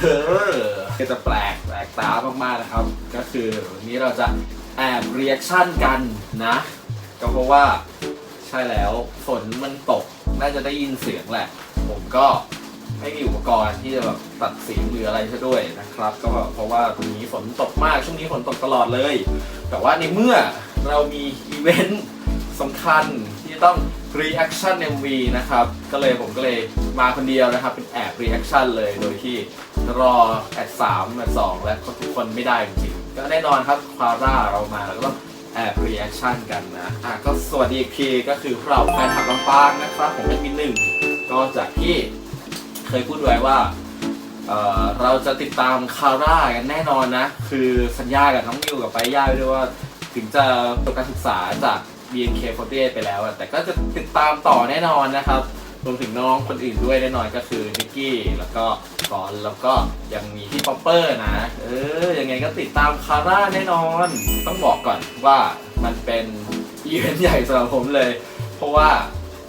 เออก็จะแปลกแปลกตามากๆนะครับ ก็คือวันนี้เราจะแอบเรีแอคชั่นกันนะ ก็เพราะว่าใช่แล้วฝนมันตกน่าจะได้ยินเสียงแหละ ผมก็ไม่มีอุปกรณ์ที่จะแบบตัดเสียงหรืออะไรซะด้วยนะครับ ก็เพราะว่าตรงนี้ฝนตกมากช่วงนี้ฝนตกตลอดเลย แต่ว่าในเมื่อเรามีอีเวนต์สำคัญที่จะต้อง reaction MV นะครับ ก็เลยผมก็เลยมาคนเดียวนะครับ เป็นแอบ reaction เลยโดยที่รอแอดสามแอดสองและทุกคนไม่ได้จริงๆก็แน่นอนครับคาร่าเรามาแล้วก็ต้องแอบ reaction กันนะอะก็สวัสดีอีกทีก็คือพวกเราแฟนคลับลำปางนะครับผมเป็นมินหนึ่งก็จากที่เคยพูดไว้ว่าเอ่อเราจะติดตามคาร่ากันแน่นอนนะ คือสัญญากับน้องนิวกับไปย่าไว้ด้วยว่า ถึงจะจบการศึกษาจาก BNK48 ไปแล้วอะแต่ก็จะติดตามต่อแน่นอนนะครับรวมถึงน้องคนอื่นด้วยแน่นอนก็คือนิกกี้แล้วก็กอนแล้วก็ยังมีพี่ป๊อปเปอร์นะ เออยังไงก็ติดตามคาร่าแน่นอน ต้องบอกก่อนว่ามันเป็นอีเวนต์ใหญ่สำหรับผมเลย เพราะว่า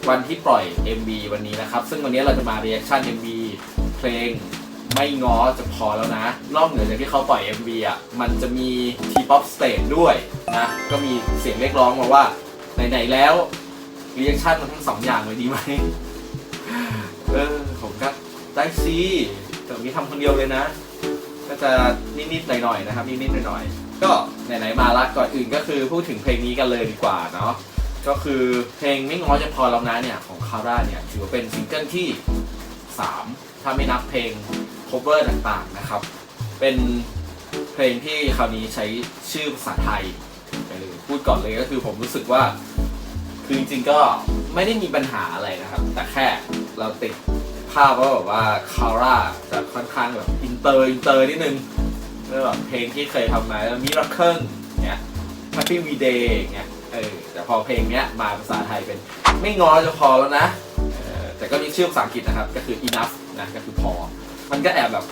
วันที่ปล่อย MV วันนี้นะครับ ซึ่งวันนี้เราจะมา reaction MV เพลงไม่ง้อจะพอแล้วนะ นอกเหนือจากที่เขาปล่อย MV อะ มันจะมี T-pop stage ด้วยนะ ก็มีเสียงเรียกร้องมาว่า ไหนๆแล้วรีแอคชั่นมันทั้งสองอย่างเลยดีไหมเออผมก็ได้ซีแต่มีทำคนเดียวเลยนะ ก็จะนิดๆหน่อยๆนะครับนิดๆหน่อยๆก็ไหนๆมาละก่อนอื่นก็คือพูดถึงเพลงนี้กันเลยดีกว่าเนาะก็คือเพลงไม่ง้อจะพอแล้วนะเนี่ยของคาร่าเนี่ยถือว่าเป็นซิงเกิลที่ 3 ถ้าไม่นับเพลง cover ต่างๆนะครับ เป็นเพลงที่คราวนี้ใช้ชื่อภาษาไทย เออพูดก่อนเลยก็คือผมรู้สึกว่า คือจริงๆก็ไม่ได้มีปัญหาอะไรนะครับ แต่แค่เราติดภาพว่าแบบว่าคาร่าจะค่อนข้างแบบอินเตอร์อินเตอร์นิดนึงเรื่องแบบเพลงที่เคยทำมาแล้วมิราเคิลเนี้ย Happy V Day อย่างเงี้ยเออแต่พอเพลงเนี้ยมาภาษาไทยเป็นไม่งอจะพอแล้วนะออแต่ก็มีชื่อภาษาอังกฤษนะครับ ก็คือ enough นะก็คือพอ มันก็แอบแบบ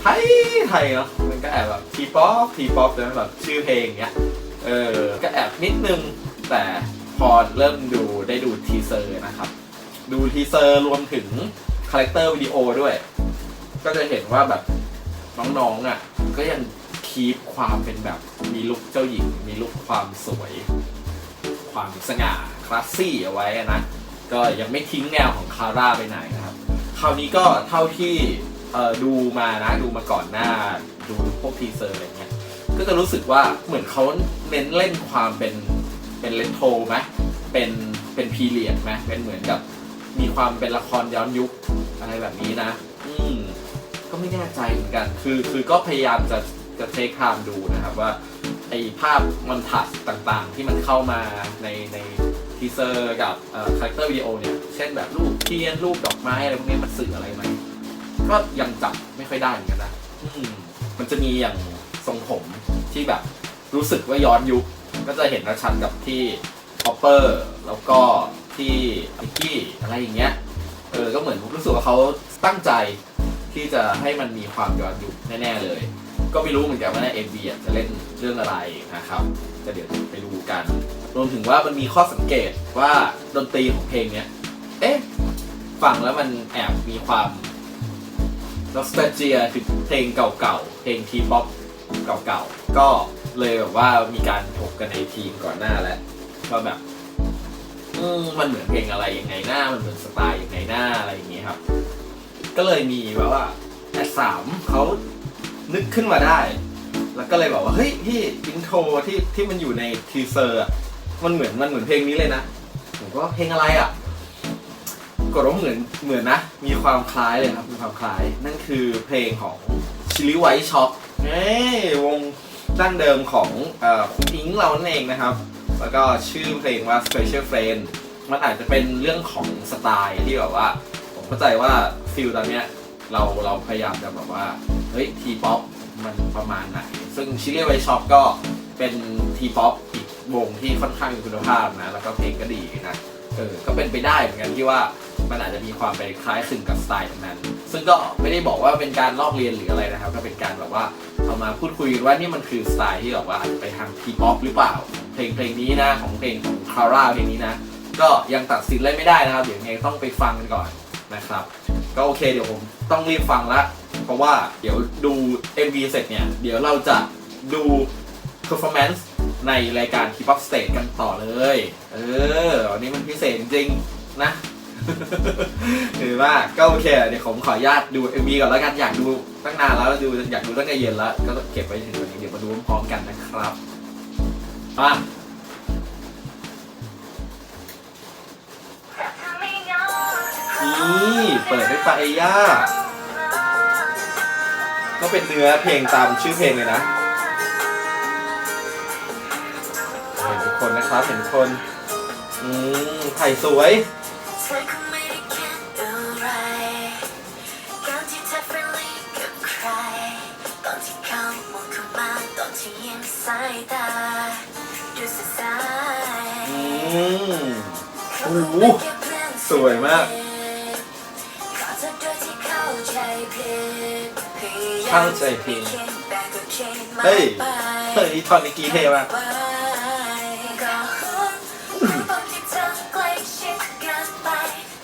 ไทยไทยเนาะมันก็แอบแบบทีป๊อปทีป๊อปนะแบบชื่อเพลงเงี้ย เออ ก็แอบนิดนึง แต่พอเริ่มดูได้ดูทีเซอร์นะครับ ดูทีเซอร์รวมถึงคาแรคเตอร์วิดีโอด้วย ก็จะเห็นว่าแบบน้องๆอะ ก็ยังคีปความเป็นแบบมีลุคเจ้าหญิง มีลุคความสวย ความสง่าคลาสซี่เอาไว้นะ ก็ยังไม่ทิ้งแนวของคาร่าไปไหนนะครับ คราวนี้ก็เท่าที่ดูมานะ ดูมาก่อนหน้า ดูพวกทีเซอร์อะไรเงี้ย ก็จะรู้สึกว่าเหมือนเขาเน้นเล่นความเป็นเป็นเลนโทไหมเป็นเป็นพีเรียดไหมเป็นเหมือนกับมีความเป็นละครย้อนยุคอะไรแบบนี้นะ อืมก็ไม่แน่ใจเหมือนกัน คือคือก็พยายามจะจะเทคไทม์ดูนะครับว่าไอภาพมันถัดต่างๆ ที่มันเข้ามาในในทีเซอร์กับคาแรคเตอร์วิดีโอเนี่ย เช่นแบบรูปเทียนรูปดอกไม้อะไรพวกนี้มันสื่ออะไรไหมก็ยังจับไม่ค่อยได้เหมือนกันนะ อืมมันจะมีอย่างทรงผม ที่แบบรู้สึกว่าย้อนยุค ก็จะเห็นชัดกับที่คอปเปอร์แล้วก็ที่นิกกี้อะไรอย่างเงี้ยเออก็เหมือนผมรู้สึกว่าเขาตั้งใจที่จะให้มันมีความย้อนยุคแน่ๆเลย ก็ไม่รู้เหมือนกันว่าในเอ็มบีจะเล่นเรื่องอะไรนะครับก็เดี๋ยวไปดูกัน รวมถึงว่ามันมีข้อสังเกตว่าดนตรีของเพลงเนี้ยเอ๊ะฟังแล้วมันแอบมีความนอสตาเจียถึงเพลงเก่าๆ เพลงทีป๊อปเก่าๆ ก็เลยแบบว่ามีการถกกันในทีมก่อนหน้าแล้วว่าแบบอืมมันเหมือนเพลงอะไรยังไงหน้ามันเหมือนสไตล์ยังไงหน้าอะไรอย่างเงี้ยครับ ก็เลยมีแบบว่าแอดสามเขานึกขึ้นมาได้ แล้วก็เลยบอกว่าเฮ้ยพี่อินโทรที่ที่มันอยู่ในทีเซอร์อะมันเหมือนมันเหมือนเพลงนี้เลยนะผมก็เพลงอะไรอะกดว่าเหมือนเหมือนนะ มีความคล้ายเลยครับมีความคล้ายนั่นคือเพลงของชิลิไวช็อปเอ้ยวง ดั้งเดิมของเอ่อคุณอิงเรานั่นเองนะครับ แล้วก็ชื่อเพลงว่า Special Friend มันอาจจะเป็นเรื่องของสไตล์ที่แบบว่า ผมเข้าใจว่าฟิลตอนเนี้ยเราเราพยายามจะแบบว่า เฮ้ยทีป๊อปมันประมาณไหน ซึ่งชิลิไวช็อปก็เป็นทีป๊อปอีกวงที่ค่อนข้างมีคุณภาพนะ แล้วก็เพลงก็ดีนะ เออ ก็เป็นไปได้เหมือนกันที่ว่ามันอาจจะมีความไปคล้ายคลึงกับสไตล์ตรงนั้น ซึ่งก็ไม่ได้บอกว่าเป็นการลอกเรียนหรืออะไรนะครับ ก็เป็นการแบบว่า เอามาพูดคุยว่านี่มันคือสไตล์ที่แบบว่าอาจจะไปทางทีป๊อปหรือเปล่า เพลงเพลงนี้นะของเพลงของคาร่าเพลงนี้นะ ก็ยังตัดสินอะไรไม่ได้นะครับ เดี๋ยวยังไงต้องไปฟังกันก่อนนะครับ ก็โอเคเดี๋ยวผมต้องรีบฟังละ เพราะว่าเดี๋ยวดู MV เสร็จเนี่ย เดี๋ยวเราจะดู performance ในรายการ Keep Up Stage กันต่อเลย เออวันนี้มันพิเศษจริงๆนะ ถือว่าก็โอเคเดี๋ยวผมขออนุญาตดู MV ก่อนแล้วกันอยากดูตั้งนานแล้วดูอยากดูตั้งแต่เย็นแล้ว ก็เก็บไว้ถึงวันนี้เดี๋ยวมาดูพร้อมกันนะครับมานี่เปิดด้วยปาเอย่าก็เป็นเนื้อเพลงตามชื่อเพลงเลยนะ เห็นทุกคนนะครับเห็นทุกคน อืมไผ่สวย มโอ้โหสวยมากขอโทษด้วยที่เข้าใจผิดพยายามเข้าใจผิดจะไม่คิแต่ก็เช่นเฮ้ยเฮ้ยทอนนี้กีเท่มากเธอกล้เกันไป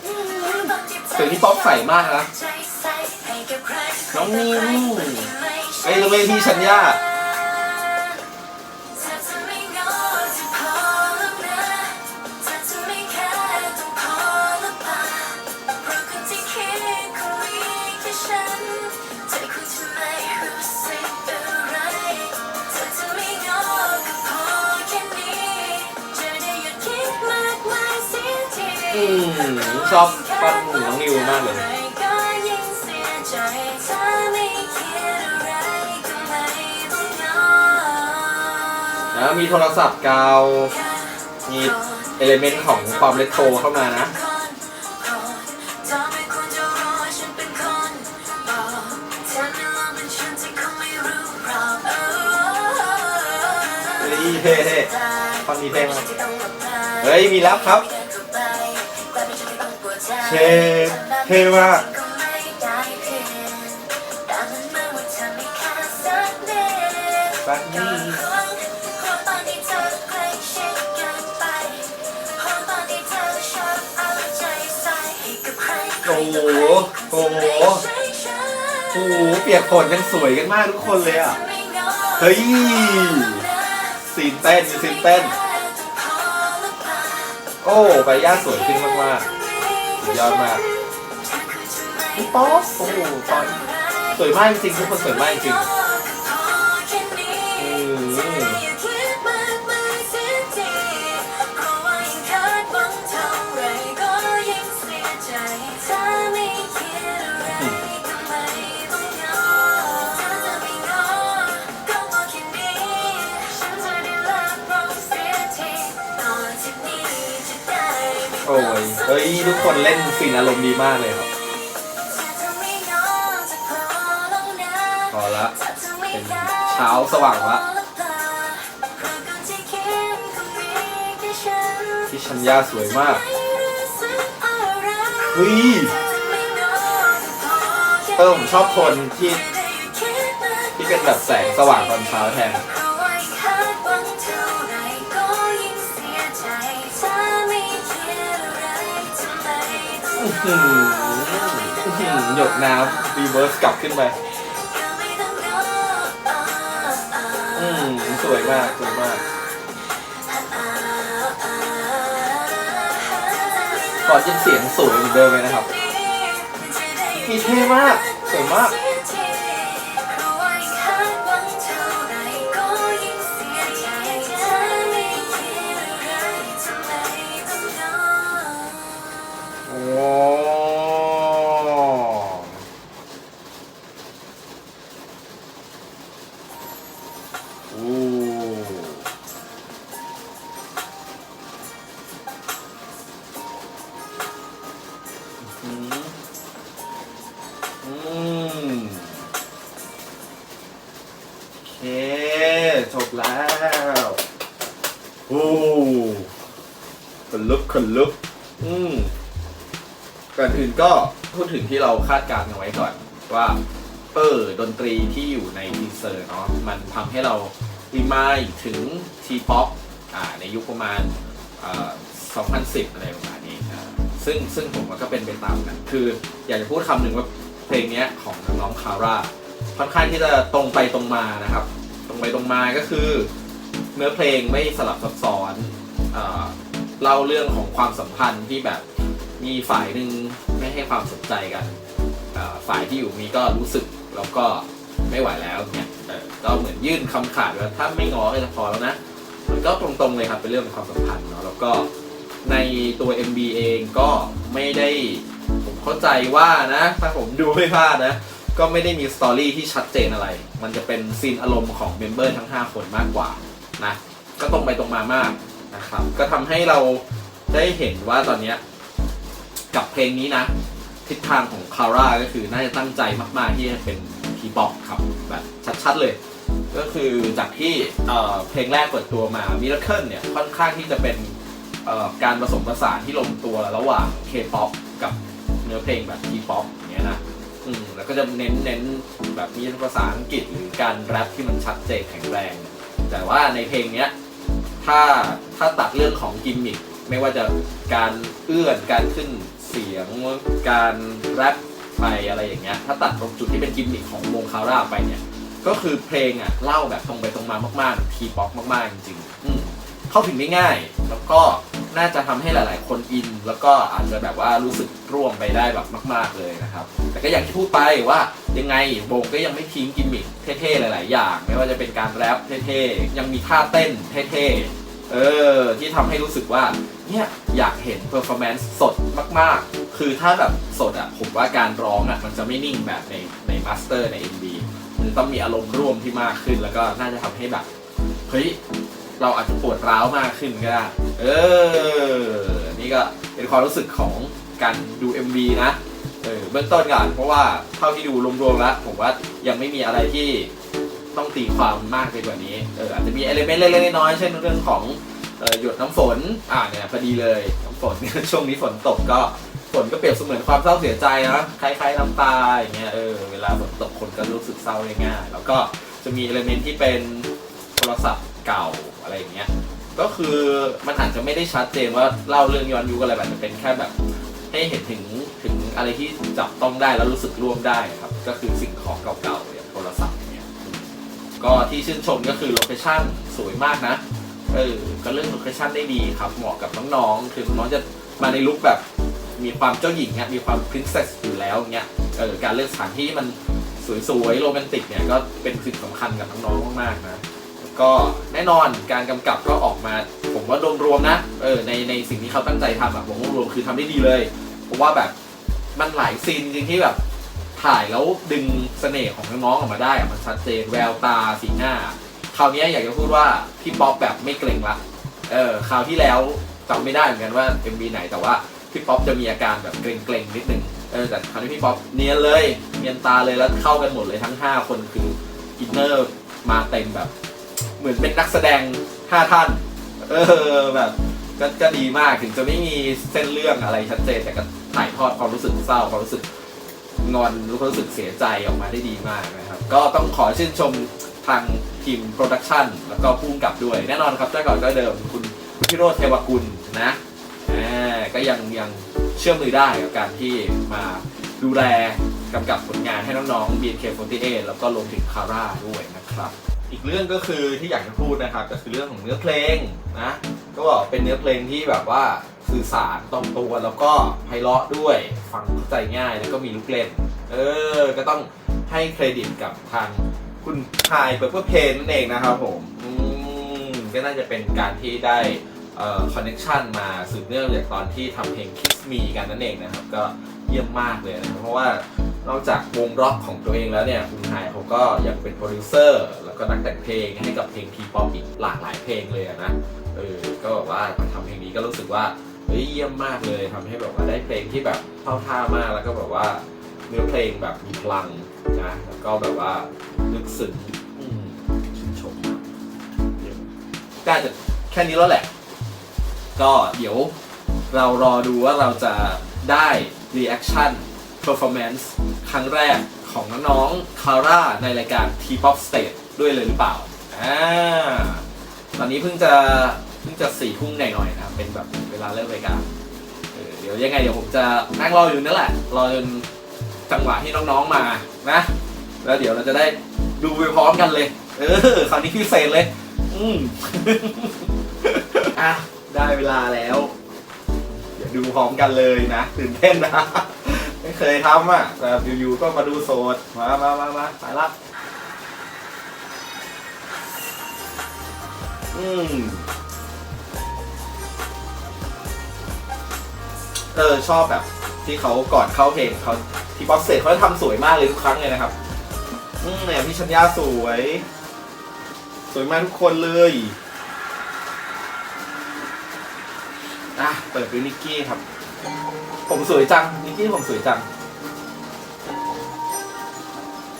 รู้ตอนที่เธอเสียงที่ป๊อปใส่มากนะน้องนิวไอ้เอ้ยแล้วเวทีชัญญา ใจถ้าไม่คิดอะไรก็ไม่ต้องยอมแล้วมีโทรศัพท์เก่ามีเอลิเมนต์ของความเลโทรเข้ามานะเฮ้ยเท่เท่ฟังนี้เท่มากเฮ้ย มีแล้วครับ เชเท่มากสัก โอ้โหเปียกฝนยังสวยกันมากทุกคนเลยอะ เฮ้ยซีนเต้นมีซีนเต้น โอ้ใบย่าสวยขึ้นมากๆสุดยอดมากพี่ป๊อปโอ้โหตอนสวยมากจริงๆทุกคนสวยมากจริง ทุกคนเล่นซีนอารมณ์ดีมากเลยครับ พอละ เป็นเช้าสว่างละที่ชัญญาสวยมากเฮ้ยเออผมชอบโทนที่ ที่เป็นแบบแสงสว่างตอนเช้าแทน อื้อหืออื้อหือหยดน้ำรีเวิร์สกลับขึ้นไปอืมสวยมากสวยมาก ก่อนยังเสียงสวยเหมือนเดิมเลยนะครับ มีเท่มากสวยมาก งที่เราคาดการณ์กันไว้ก่อนว่าเออดนตรีที่อยู่ในทีเซอร์เนาะมันทำให้เรารีมายถึงทีป๊อปอ่าในยุคประมาณอ่า2010 อะไรประมาณนี้ซึ่งซึ่งผมว่าก็เป็นไปตามนั้นคืออยากจะพูดคำหนึ่งว่าเพลงนี้ของน้องคาร่าค่อนข้างที่จะตรงไปตรงมานะครับ ตรงไปตรงมาก็คือ เนื้อเพลงไม่สลับซับซ้อนเล่าเรื่องของความสัมพันธ์ที่แบบมีฝ่ายหนึ่ง ให้ความสนใจกันฝ่ายที่อยู่มีก็รู้สึกแล้วก็ไม่ไหวแล้วเนี่ยก็เหมือนยื่นคำขาดว่าถ้าไม่ง้อก็จะพอแล้วนะมันก็ตรงๆเลยครับเป็นเรื่องของความสัมพันธ์เนาะแล้วก็ในตัว MB เองก็ไม่ได้ผมเข้าใจว่านะถ้าผมดูไม่พลาดนะก็ไม่ได้มีสตอรี่ที่ชัดเจนอะไร มันจะเป็นซีนอารมณ์ของเมมเบอร์ทั้ง 5 คนมากกว่านะก็ตรงไปตรงมามากนะครับก็ทำให้เราได้เห็นว่าตอนนี้ กับเพลงนี้นะ ทิศทางของคาร่าก็คือน่าจะตั้งใจมาก ๆ ที่จะเป็นทีป๊อปครับ แบบชัด ๆ เลย ก็คือจากที่เเพลงแรกเปิดตัวมา Miracle เนี่ย ค่อนข้างที่จะเป็นการผสมผสานที่ลงตัวระหว่าง K-pop กับเนื้อเพลงแบบ T-pop อย่างเงี้ยนะอืมแล้วก็จะเน้นเน้นแบบมีภาษาอังกฤษหรือการแรปที่มันชัดเจนแข็งแรง แต่ว่าในเพลงเนี้ยถ้าถ้าตัดเรื่องของกิมมิคไม่ว่าจะการเอื้อนการขึ้น เสียงการแรปไปอะไรอย่างเงี้ยถ้าตัดตรงจุดที่เป็นกิมมิคของวงคาร่าไปเนี่ย ก็คือเพลงอะเล่าแบบตรงไปตรงมามากๆทีป๊อปมากๆ จริงๆเข้าถึงได้ง่าย แล้วก็น่าจะทำให้หลาย ๆ คนอิน แล้วก็อาจจะแบบว่ารู้สึกร่วมไปได้แบบมาก ๆเลยนะครับ แต่ก็อย่างที่พูดไปว่ายังไงวงก็ยังไม่ทิ้งกิมมิคเท่ ๆ หลาย ๆ อย่าง ไม่ว่าจะเป็นการแรปเท่ ๆ ยังมีท่าเต้นเท่ ๆ เออ ที่ทำให้รู้สึกว่า เนี่ยอยากเห็นเพอร์ฟอร์แมนซ์สดมากๆ คือถ้าแบบสดอะผมว่าการร้องอะมันจะไม่นิ่งแบบในในมาสเตอร์ใน MV มันต้องมีอารมณ์ร่วมที่มากขึ้น แล้วก็น่าจะทำให้แบบเฮ้ยเราอาจจะปวดร้าวมากขึ้นก็ได้ เออ นี่ก็เป็นความรู้สึกของการดู MV นะ เออเบื้องต้นก่อนเพราะว่าเท่าที่ดูรวมๆแล้ว ผมว่ายังไม่มีอะไรที่ต้องตีความมากไปกว่านี้ เอออาจจะมีเอลเมนต์เล็กๆน้อยๆเช่นเรื่องของ หยดน้ำฝน อ่าเนี่ยพอดีเลยน้ำฝนช่วงนี้ฝนตกก็ฝนก็เปรียบเสมือนความเศร้าเสียใจนะคล้ายๆน้ำตาอย่างเงี้ยเออเวลาฝนตกคนก็รู้สึกเศร้าได้ง่ายแล้วก็จะมีเอลเมนที่เป็นโทรศัพท์เก่าอะไรอย่างเงี้ยก็คือมันอาจจะไม่ได้ชัดเจนว่าเล่าเรื่องย้อนยุคอะไรแบบแต่เป็นแค่แบบ ให้เห็นถึงถึงอะไรที่จับต้องได้แล้วรู้สึกร่วมได้ครับ ก็คือสิ่งของเก่าๆอย่างโทรศัพท์เนี่ยก็ที่ชื่นชมก็คือโลเคชั่นสวยมากนะ เออก็เรื่องโลเคชั่นได้ดีครับ เหมาะกับน้องๆ คือน้องๆจะมาในลุคแบบมีความเจ้าหญิงเนี่ยมีความพรินเซสอยู่แล้วเงี้ยเออการเลือกสถานที่มันสวยๆ โรแมนติกเนี่ยก็เป็นสิ่งสำคัญกับน้องๆ มากๆนะ ก็แน่นอนการกำกับก็ออกมา ผมว่ารวมๆนะเออในในสิ่งที่เขาตั้งใจทำอะผมว่ารวมๆคือทำได้ดีเลย เพราะว่าแบบมันหลายซีนจริงที่แบบถ่ายแล้วดึงเสน่ห์ของน้องๆออกมาได้อะมันชัดเจนแววตาสีหน้า คราวนี้อยากจะพูดว่าพี่ป๊อปแบบไม่เกรงละเออคราวที่แล้วจำไม่ได้เหมือนกันว่า MV ไหนแต่ว่าพี่ป๊อปจะมีอาการแบบเกรงๆนิดนึงเออแต่คราวนี้พี่ป๊อปเนียนเลยเนียนตาเลยแล้วเข้ากันหมดเลยทั้ง 5 คนคืออินเนอร์มาเต็มแบบ เหมือนเป็นนักแสดง 5 ท่าน เออแบบก็ก็ดีมากถึงจะไม่มีเส้นเรื่องอะไรชัดเจน แต่ก็ถ่ายทอดความรู้สึกเศร้าความรู้สึกงอนรู้รู้สึกเสียใจออกมาได้ดีมากนะครับ ก็ต้องขอชื่นชมทาง ทีมโปรดักชันแล้วก็ผู้กำกับด้วย แน่นอนครับเจ้าก่อนก็เดิมคุณพิโรธเทวกุลนะอ่าก็ยังยังเชื่อมือได้กับการที่มาดูแลกำกับผลงานให้น้องๆ BNK48 แล้วก็รวมถึงคาร่าด้วยนะครับ อีกเรื่องก็คือที่อยากจะพูดนะครับก็คือเรื่องของเนื้อเพลงนะก็เป็นเนื้อเพลงที่แบบว่าสื่อสารตรงตัวแล้วก็ไพเราะด้วยฟังเข้าใจง่ายแล้วก็มีลูกเล่น เออ ก็ต้องให้เครดิตกับทาง คุณชายเปอร์เพลนนั่นเองนะครับผมอืมก็น่าจะเป็นการที่ได้คอนเน t ชันมาสืบเนื่องจากตอนที่ทำเพลง Kiss Me กันนั่นเองนะครับ ก็เยี่ยมมากเลยนะเพราะว่านอกจากวงร็อกของตัวเองแล้วเนี่ย คุณไฮายเขาก็ยังเป็นโปรดิวเซอร์ แล้วก็นักแต่งเพลงให้กับเพลงทีป๊อปอีกหลากหลายเพลงเลยนะเออก็แบบว่ามาทำเพลงนี้ก็รู้สึกว่าเฮ้ยเยี่ยมมากเลยทำให้แบบว่าได้เพลงที่แบบเข้าท่ามากแล้วก็แบบว่าเนื้อเพลงแบบมีพลังนะแล้วก็แบบว่า ลึกซึ้งอืมชื่นชมมากเยี่ยมก็อาจจะแค่นี้แล้วแหละ ก็เดี๋ยวเรารอดูว่าเราจะได้ reaction performance ครั้งแรกของน้องๆคาร่าในรายการ T-pop Stage ด้วยเลยหรือเปล่าอ่าตอนนี้เพิ่งจะเพิ่งจะสี่ทุ่มหน่อยๆนะครับเป็นแบบเวลาเลิกรายการเออเดี๋ยวยังไงเดี๋ยวผมจะนั่งรออยู่นั่นแหละ รอจนจังหวะที่น้องๆมานะ แล้วเดี๋ยวเราจะได้ ดูไปพร้อมกันเลย เออคราวนี้พิเศษเลย อืมอะ ได้เวลาแล้ว เดี๋ยวดูพร้อมกันเลยนะตื่นเต้นนะ ไม่เคยทำอะ แต่อยู่ๆก็มาดูโสด มามามามาไปละอืมเออชอบแบบที่เขาก่อนเข้าเพลงเขาที่ป๊อปเสร็จเขาทำสวยมากเลยทุกครั้งเลยนะครับ อืมเนี่ยพี่ชัญญาสวย สวยมากทุกคนเลยอะเปิดด้วยนิกกี้ครับ ผมสวยจังนิกกี้ผมสวยจัง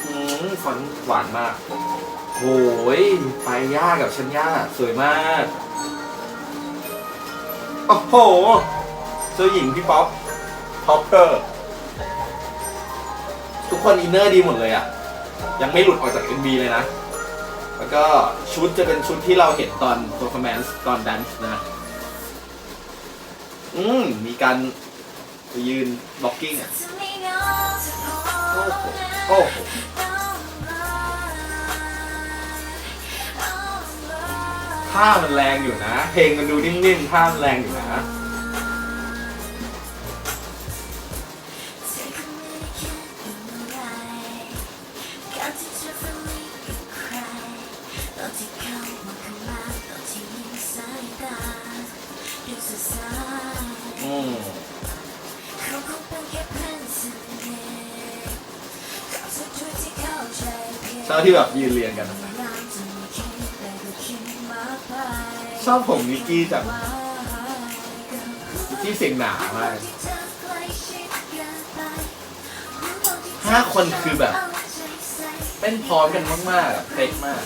อืมฟอนต์หวานมากโอ้ยไปย่ากับชัญญาสวยมากโอ้โหเจ้าหญิงพี่ป๊อปท็อปเปอร์ ทุกคนอินเนอร์ดีหมดเลยอะ ยังไม่หลุดออกจาก MV เลยนะ แล้วก็ชุดจะเป็นชุดที่เราเห็นตอน performance ตอน dance นะ อืม มีการยืน blocking อะ โอ้โห โอ้โห ท่ามันแรงอยู่นะ เพลงมันดูนิ่มๆท่ามันแรงอยู่นะ ชอบที่แบบยืนเรียงกันนะชอบผมนิกกี้จังนิกกี้เสียงหนามากห้าคนคือแบบเต้นพร้อมกันมากๆอะเป๊ะมาก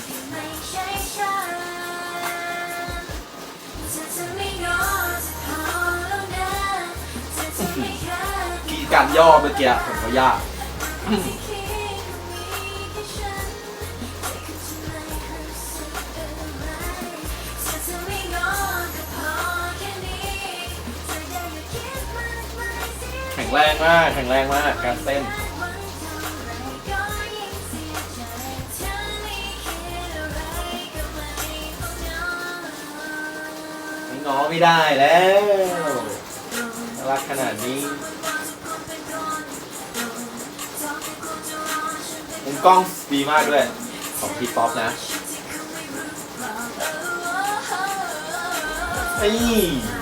กีการย่อเมื่อกี้ผมก็ยาก งแรงมากแข็งแรงมากการเต้นไม่ง้อไม่ได้แล้วรักขนาดนี้มุมกล้องดีมากด้วย ของพีป๊อปนะนี่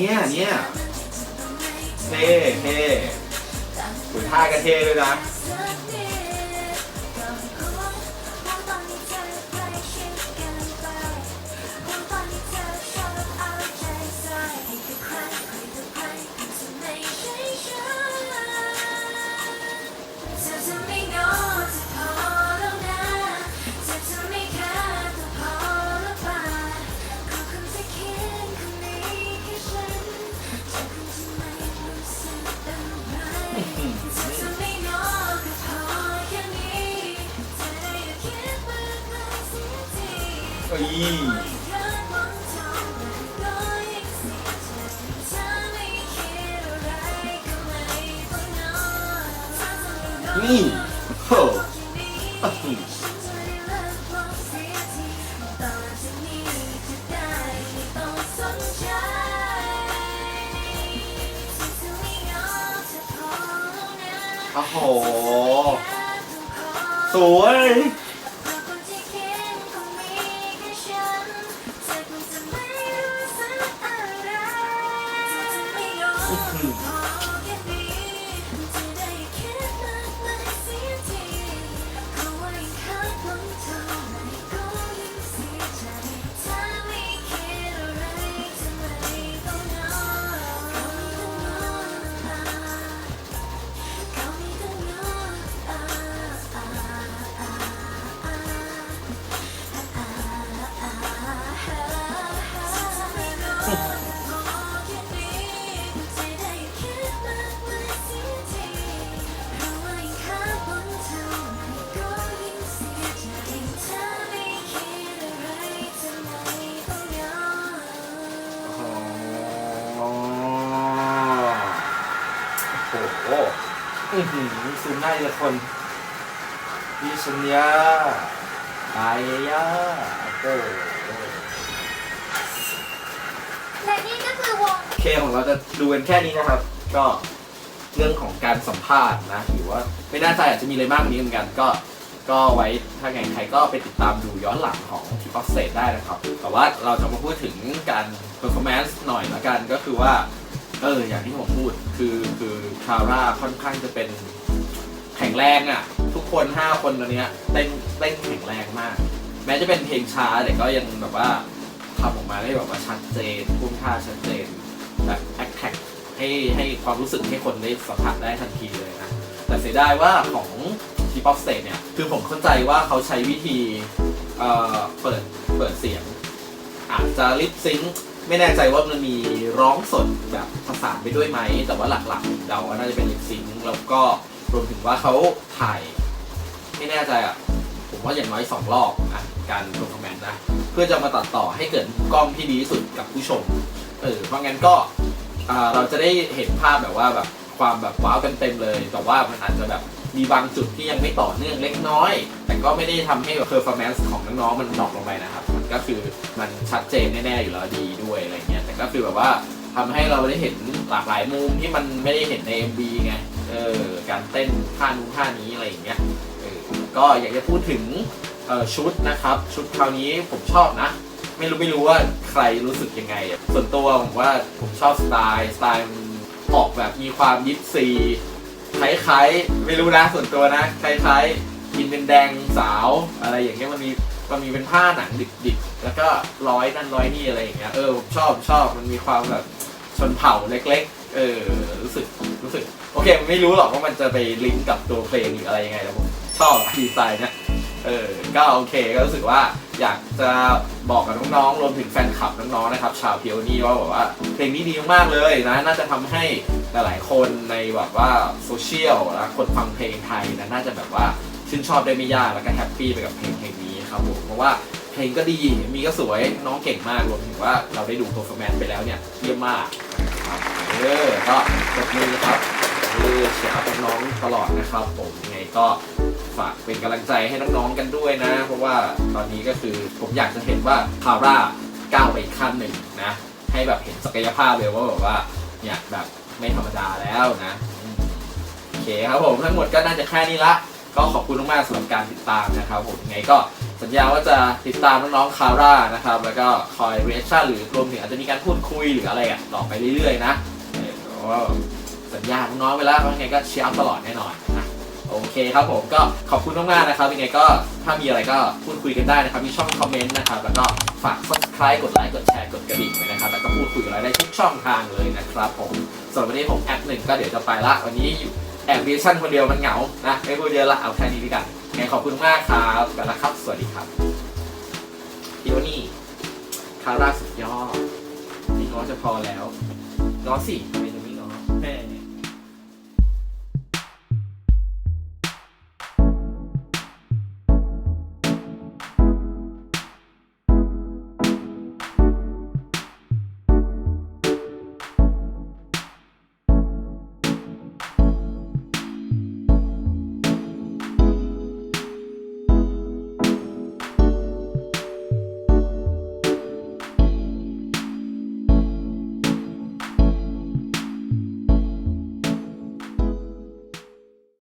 เนี่ยเนี่ยเท่เท่สวยท่าก็เท่ด้วยนะ นี่โหอื้อหือโอ้โห สวย หน้าทีละคนพี่ชัญญาตายยาโอ้โหและนี่ก็คือวงโอเคของเราจะดูกันแค่นี้นะครับ ก็เรื่องของการสัมภาษณ์นะหรือว่าไม่แน่ใจอาจจะมีอะไรมากกว่านี้เหมือนกันก็ก็ไว้ถ้าไงใครก็ไปติดตามดูย้อนหลังของทีออฟเซตได้นะครับ แต่ว่าเราจะมาพูดถึงการ performance หน่อยละกันก็คือว่า เอออย่างที่ผมพูดคือคือคาร่าค่อนข้างจะเป็น แข็งแรงอะ ทุกคน5คนตอนเนี้ยเต้นเต้นแข็งแรงมาก แม้จะเป็นเพลงช้าแต่ก็ยังแบบว่าทำออกมาได้แบบว่าชัดเจนพุ่งท่าชัดเจนแบบแอคแท็กให้ให้ความรู้สึกให้คนได้สัมผัสได้ทันทีเลยนะ แต่เสียดายว่าของทีป๊อปสเตทเนี่ย คือผมเข้าใจว่าเขาใช้วิธีเอ่อเปิดเปิดเสียง อาจจะลิปซิงค์ไม่แน่ใจว่ามันมีร้องสดแบบผสานไปด้วยไหม แต่ว่าหลักๆเดาว่าน่าจะเป็นลิปซิงค์แล้วก็ รวมถึงว่าเขาถ่ายไม่แน่ใจอะ ผมว่าอย่างน้อยสองรอบนะการลงคอมเมนต์นะ เพื่อจะมาตัดต่อให้เกิดกล้องที่ดีที่สุดกับผู้ชม เออ เพราะงั้นก็เราจะได้เห็นภาพแบบว่าแบบความแบบว้าวกันเต็มเลย แต่ว่ามันอาจจะแบบมีบางจุดที่ยังไม่ต่อเนื่องเล็กน้อย แต่ก็ไม่ได้ทำให้แบบเพอร์ฟอร์แมนซ์ของน้องๆมันดรอปลงไปนะครับ มันก็คือมันชัดเจนแน่ๆอยู่แล้วดีด้วยอะไรเงี้ย แต่ก็คือแบบว่าทำให้เราได้เห็นหลากหลายมุมที่มันไม่ได้เห็นใน MV ไง เออการเต้นท่านู้นท่านี้อะไรอย่างเงี้ยเออก็อยากจะพูดถึงเออชุดนะครับ ชุดคราวนี้ผมชอบนะ ไม่รู้ไม่รู้ว่าใครรู้สึกยังไง ส่วนตัวผมว่าผมชอบสไตล์สไตล์ออกแบบมีความยิปซีคล้ายๆไม่รู้นะส่วนตัวนะคล้ายๆกินเป็นแดงสาวอะไรอย่างเงี้ยมันมีมันมีเป็นผ้าหนังดิบๆแล้วก็ร้อยนั่นร้อยนี่อะไรอย่างเงี้ยเออผมชอบชอบมันมีความแบบชนเผ่าเล็ก ๆ เออรู้สึกรู้สึก โอเคไม่รู้หรอกว่ามันจะไปลิงก์กับตัวเพลงหรืออะไรยังไงแต่ผมชอบดีไซน์เนี่ยเออก็โอเคก็รู้สึกว่าอยากจะบอกกับน้องๆรวมถึงแฟนคลับน้องๆนะครับ ชาวเพียวนี่ว่าแบบว่าเพลงนี้ดีมากๆเลยนะน่าจะทำให้หลายๆคนในแบบว่าโซเชียลและคนฟังเพลงไทยนะน่าจะแบบว่าชื่นชอบได้ไม่ยากแล้วก็แฮปปี้ไปกับเพลงเพลงนี้ครับผมเพราะว่าเพลงก็ดีมีก็สวยน้องเก่งมากรวมถึงว่าเราได้ดูโปรแกรมไปแล้วเนี่ยเยี่ยมมากครับเออก็ปรบมือครับ เออเชียร์อัพน้องๆตลอดนะครับ ผมยังไงก็ฝากเป็นกำลังใจให้น้องๆกันด้วยนะ เพราะว่าตอนนี้ก็คือผมอยากจะเห็นว่าคาร่าก้าวไปอีกขั้นหนึ่งนะ ให้แบบเห็นศักยภาพเลยว่าแบบว่าเนี่ยแบบไม่ธรรมดาแล้วนะอืมโอเคครับผมทั้งหมดก็น่าจะแค่นี้ละ ก็ขอบคุณมากๆสำหรับการติดตามนะครับผมยังไงก็สัญญาว่าจะติดตามน้องๆคาร่านะครับ แล้วก็คอยเรียกชั่นหรือรวมถึงอาจจะมีการพูดคุยหรืออะไรอะต่อไปเรื่อยๆนะเออเพราะว่า สัญญาน้องๆไปแล้วว่าไงก็เชียร์อัพตลอดแน่นอนนะโอเคครับผมก็ขอบคุณมากๆนะครับยังไงก็ถ้ามีอะไรก็พูดคุยกันได้นะครับมีช่องคอมเมนต์นะครับแล้วก็ฝาก subscribe กดไลค์กดแชร์กดกระดิ่งไว้นะครับแล้วก็พูดคุยกันได้ทุกช่องทางเลยนะครับผมส่วนวันนี้ผมแอปหนึ่งก็เดี๋ยวจะไปละวันนี้อยู่แอบเรียชั่นคนเดียวมันเหงานะไม่พูดเยอะละเอาแค่นี้ดีกันยังไงขอบคุณมากครับกันละครับสวัสดีครับพี่วันนี่คาร่าสุดยอดพี่ง้อจะพอแล้วง้อสิ